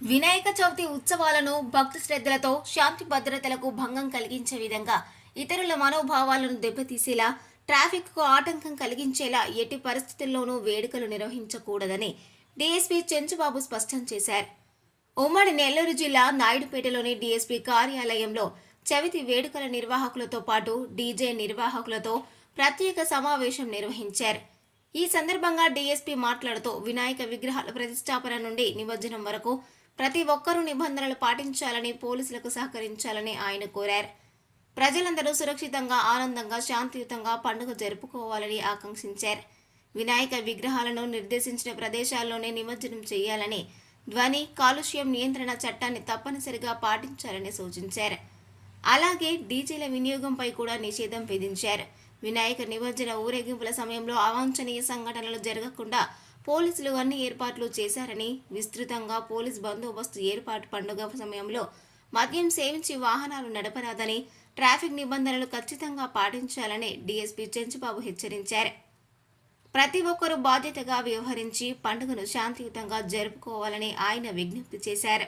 వినాయక చవితి ఉత్సవాలను భక్తి శ్రద్ధలతో శాంతి భద్రతలకు భంగం కలిగించే విధంగా ఇతరుల మనోభావాలను దెబ్బతీసేలా ట్రాఫిక్కు ఆటంకం కలిగించేలా ఎట్టి పరిస్థితుల్లోనూ వేడుకలు నిర్వహించకూడదని డీఎస్పీ చెంచుబాబు స్పష్టం చేశారు. ఉమ్మడి నెల్లూరు జిల్లా నాయుడుపేటలోని డీఎస్పీ కార్యాలయంలో చవితి వేడుకల నిర్వాహకులతో పాటు డీజే నిర్వాహకులతో ప్రత్యేక సమావేశం నిర్వహించారు. ఈ సందర్భంగా డీఎస్పీ మాట్లాడుతూ వినాయక విగ్రహాల ప్రతిష్టాపన నుండి నిమజ్జనం వరకు ప్రతి ఒక్కరూ నిబంధనలు పాటించాలని పోలీసులకు సహకరించాలని ఆయన కోరారు. ప్రజలందరూ సురక్షితంగా ఆనందంగా శాంతియుతంగా పండుగ జరుపుకోవాలని ఆకాంక్షించారు. వినాయక విగ్రహాలను నిర్దేశించిన ప్రదేశాల్లోనే నిమజ్జనం చేయాలని ధ్వని కాలుష్యం నియంత్రణ చట్టాన్ని తప్పనిసరిగా పాటించాలని సూచించారు. అలాగే డీజేల వినియోగంపై కూడా నిషేధం విధించారు. వినాయక నిమజ్జన ఊరేగింపుల సమయంలో అవాంఛనీయ సంఘటనలు జరగకుండా పోలీసులు అన్ని ఏర్పాట్లు చేశారని విస్తృతంగా పోలీస్ బందోబస్తు ఏర్పాటు పండుగ సమయంలో మద్యం సేవించి వాహనాలు నడపరాదని ట్రాఫిక్ నిబంధనలు ఖచ్చితంగా పాటించాలని డీఎస్పీ చెంచుబాబు హెచ్చరించారు. ప్రతి ఒక్కరూ బాధ్యతగా వ్యవహరించి పండుగను శాంతియుతంగా జరుపుకోవాలని ఆయన విజ్ఞప్తి చేశారు.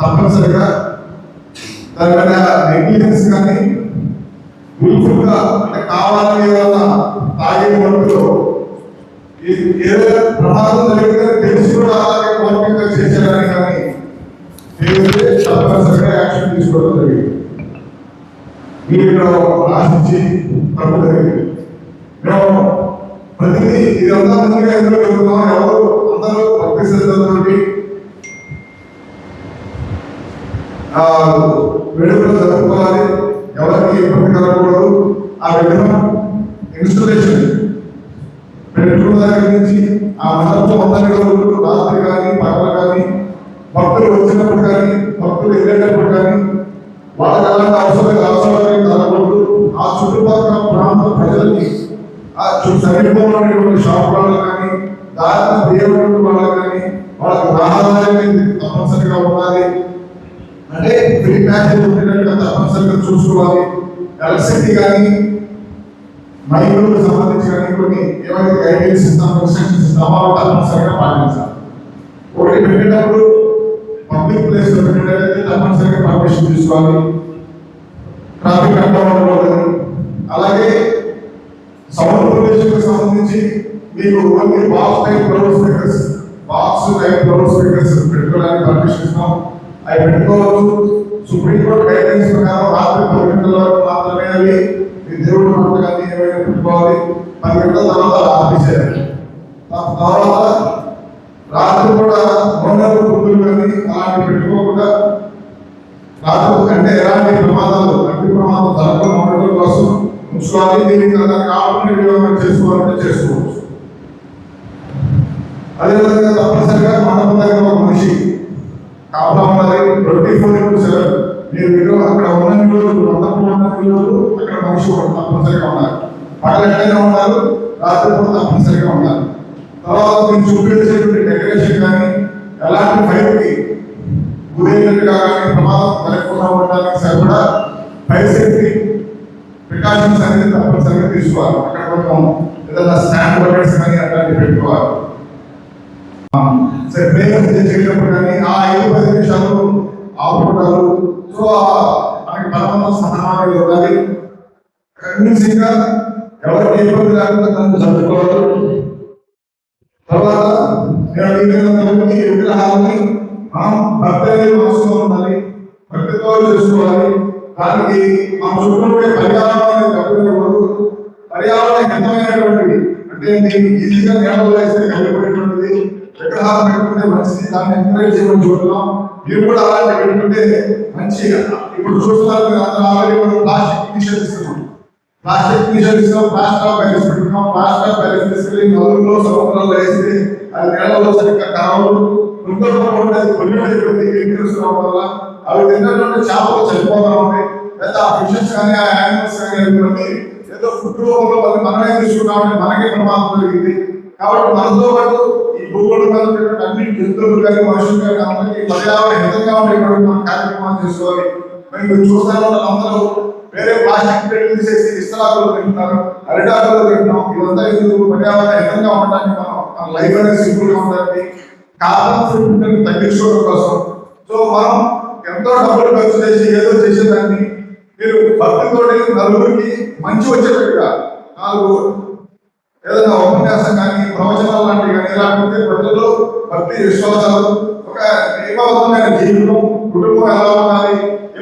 తప్పనిసరిగా దాని నెగ్లిజెన్స్ కానీ విల్ఫుల్గా అంటే కావాలని ఏదన్నా తాగే వరకు ఏదైనా ప్రమాదం జరిగితే తెలిసి కూడా అలాగే మౌలికంగా చేసేయాలని కానీ తెలిస్తే తప్పనిసరిగా యాక్షన్ తీసుకోవడం జరిగింది. మీరు ఇక్కడ ఆశించి తప్పు జరిగింది. మేము ప్రతిదీ ఇదంతా మంచిగా ఎందులో చెబుతున్నాం ఎవరు అందరూ భక్తి శ్రద్ధలతోటి ఎవరికి ఇబ్బంది కలగకూడదు ఆ విగ్రహం ఇన్స్టలేషన్. పెట్టుకున్న దగ్గర నుంచి ఆ మండపం అందరి రోజులు రాత్రి కానీ పగల కానీ భక్తులు వచ్చినప్పుడు కానీ భక్తులు వెళ్ళేటప్పుడు కానీ వాళ్ళకి అలాంటి అవసరం అవసరం కలగకూడదు ఆ చుట్టుపక్కల ప్రాంత ప్రజల్ని ఆ చుట్టూ సమీపంలో ఉన్నటువంటి షాప్ వాళ్ళకి కానీ దారిన దేవుడు వాళ్ళకి కానీ వాళ్ళకి రహదారి తప్పనిసరిగా ఉండాలి. అంటే ఫ్రీ ప్యాకేజ్ ఉండేటట్టుగా తప్పనిసరిగా చూసుకోవాలి. ఎలక్ట్రిసిటీ కానీ మైకులకు సంబంధించి కానీ కొన్ని ఏమైతే గైడెన్స్ ఇస్తామో ఇన్స్ట్రక్షన్స్ ఇస్తామో అవి తప్పనిసరిగా పాటించాలి. ఒకటి పెట్టేటప్పుడు పబ్లిక్ ప్లేస్లో పెట్టేటప్పుడు తప్పనిసరిగా పర్మిషన్ తీసుకోవాలి. ట్రాఫిక్ కంట్రోల్ ఉండకూడదు అలాగే సౌండ్ పొల్యూషన్ సంబంధించి మీకు only box type loudspeakers box type loudspeakers పెట్టుకోవడానికి పర్మిషన్ ఇస్తాం. అవి పెట్టుకోవచ్చు. సుప్రీం కోర్టు గైడెన్స్ ప్రకారం రాత్రి పది గంటల వరకు మాత్రమే అవి మీ దేవుడు మాట కానీ ఏమైనా పెట్టుకోవాలి. పది గంటల తర్వాత ఆపేసేయాలి తర్వాత రాత్రి కూడా మౌనపు గుర్తులు కానీ అలాంటివి పెట్టుకోకుండా రాత్రి అంటే ఎలాంటి ప్రమాదాలు? అగ్ని ప్రమాదం జరగకుండా ఉండడం కోసం ఉంచుకోవాలి. దీనికి కాకుండా వినియోగం చేసుకోవాలంటే చేసుకోవచ్చు. అదేవిధంగా తప్పనిసరిగా మండపం దగ్గర ఒక మనిషి కాపలా ఉండాలి ట్వంటీ ఫోర్ ఇంటూ సెవెన్ మీరు విగ్రహం అక్కడ ఉన్న రోజులు ఉన్న రోజులు అక్కడ మనిషి తప్పనిసరిగా ఎక్కడైనా ఉండాలి రాత్రి కూడా తప్పనిసరిగా ఉన్నారు తర్వాత మీరు చూపించేటువంటి డెకరేషన్ కానీ ఎలాంటి ఫైర్కి గురైనట్టుగా కానీ ప్రమాదం కలగకుండా ఉండడానికి సరిపడా ఫైర్ సేఫ్టీ ప్రికాషన్స్ అనేది తప్పనిసరిగా తీసుకోవాలి. అక్కడ ఏదైనా స్టాండ్ బకెట్స్ కానీ అట్లాంటివి పెట్టుకోవాలి సరే బ్రేక్ చేసేటప్పుడు కానీ ఆ ఐదు పది నిమిషాలు ఆపుకుంటారు సో మనకి బలవంతం సహనాలు ఉండాలి కన్విన్సింగ్గా గా ఎవరికి ఇబ్బంది లేకుండా తనకు చదువుకోవాలి తర్వాత నేను అడిగిన విధంగా విగ్రహాలని మనం భక్తి మనసులో ఉండాలి భక్తితో చేసుకోవాలి. దానికి మన చుట్టూ ఉండే పర్యావరణం కట్టుకోకూడదు పర్యావరణ హితమైనటువంటిది. అంటే మీకు ఈజీగా నేలలో వేస్తే కలిగిపోయేటువంటిది విగ్రహాలు పెట్టుకుంటే మంచిది దాన్ని ఎంకరేజ్ చేయమని చూస్తున్నాం. మీరు కూడా అలాంటి పెట్టుకుంటే మంచి ఇప్పుడు చూస్తున్నారు అందరూ ఆల్రెడీ మనం ప్లాస్టిక్ నిషేధిస్తున్నాం ప్లాస్టిక్ నిషేధిస్తున్నాం ప్లాస్టర్ ఆఫ్ బ్యాగ్స్ పెట్టుకున్నాం ప్లాస్టర్ ఆఫ్ బ్యాగ్స్ తీసుకెళ్ళి నదుల్లో సముద్రంలో వేసి అది నేలలో సరిగ్గా కావడం ఇంకొక అది కొల్లిపోయింది కెమికల్స్ వల్ల అవి తిన్నటువంటి చేపలు చనిపోతా ఉంటాయి లేదా ఆ ఫిషెస్ కానీ ఆ యానిమల్స్ కానీ అనుకోండి ఏదో ఫుడ్ రూపంలో వాళ్ళు మనమే తీసుకున్నామంటే మనకే ప్రమాదం జరిగింది కాబట్టి మనతో పాటు ఈ భూగోళం మీద అన్ని జంతువులు కానీ మనుషులు కానీ అందరికీ పర్యావరణ హితంగా ఉండేటువంటి మనం కార్యక్రమాలు చేసుకోవాలి మేము చూస్తాను అందరూ వేరే ప్లాస్టిక్ ప్లేట్లు తీసేసి ఇస్తలాకులు తింటున్నారు అరిటాకులు పెట్టినాం ఇదంతా ఎందుకు? పర్యావరణ హితంగా ఉండడానికి మనం మన లైఫ్ అనేది సింపుల్గా ఉండడానికి కార్బన్ ఫుట్ తగ్గించుకోవడం కోసం. సో మనం ఎంతో డబ్బులు ఖర్చు చేసి ఏదో చేసేదాన్ని. మీరు భక్తితోటి నలుగురికి మంచి వచ్చేటట్టుగా నాలుగు ఏదైనా ఉపన్యాసం కానీ ప్రవచనాలు లాంటివి కానీ లేకపోతే ప్రజల్లో భక్తి విశ్వాసాలు ఒక నియమబద్ధమైన జీవితం కుటుంబం ఎలా ఉండాలి?